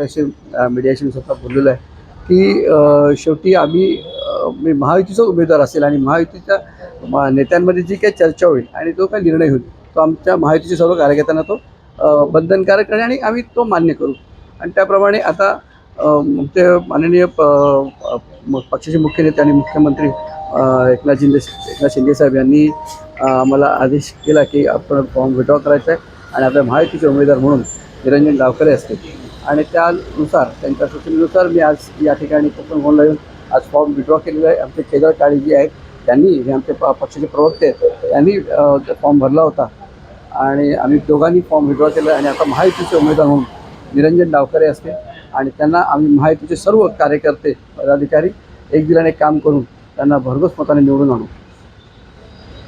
आपल्याशी मीडियाशी मी स्वतः बोललेलो आहे की शेवटी आम्ही मी म्हणजे महायुतीचा उमेदवार असेल आणि महायुतीच्या नेत्यांमध्ये जी काही चर्चा होईल आणि जो काही निर्णय होईल तो आमच्या महायुतीच्या सर्व कार्यकर्त्यांना तो बंधनकारक करणे आणि आम्ही तो मान्य करू. आणि त्याप्रमाणे आता ते माननीय प- पक्षाचे मुख्य नेते आणि मुख्यमंत्री एकनाथ शिंदे एकनाथ शिंदे साहेब यांनी आम्हाला आदेश केला की आपण फॉर्म विड्रॉ करायचा आहे आणि आपल्या महायुतीचे उमेदवार म्हणून निरंजन गावकरे असतील. आणि त्यानुसार त्यांच्या सूचनेनुसार मी आज या ठिकाणी कोकण भवनला येऊन आज फॉर्म विड्रॉ केलेला आहे. आमचे केदार काळे जे आहेत त्यांनी हे आमचे प- पक्षाचे प्रवक्ते आहेत त्यांनी फॉर्म भरला होता. आणि आम्ही दोघांनी फॉर्म विड्रॉ केला आणि आता महायुतीचे उमेदवार म्हणून निरंजन डावकरे असते आणि त्यांना आम्ही महायुतीचे सर्व कार्यकर्ते पदाधिकारी एक दिलाने काम करून त्यांना भरघोस मताने निवडून आणू.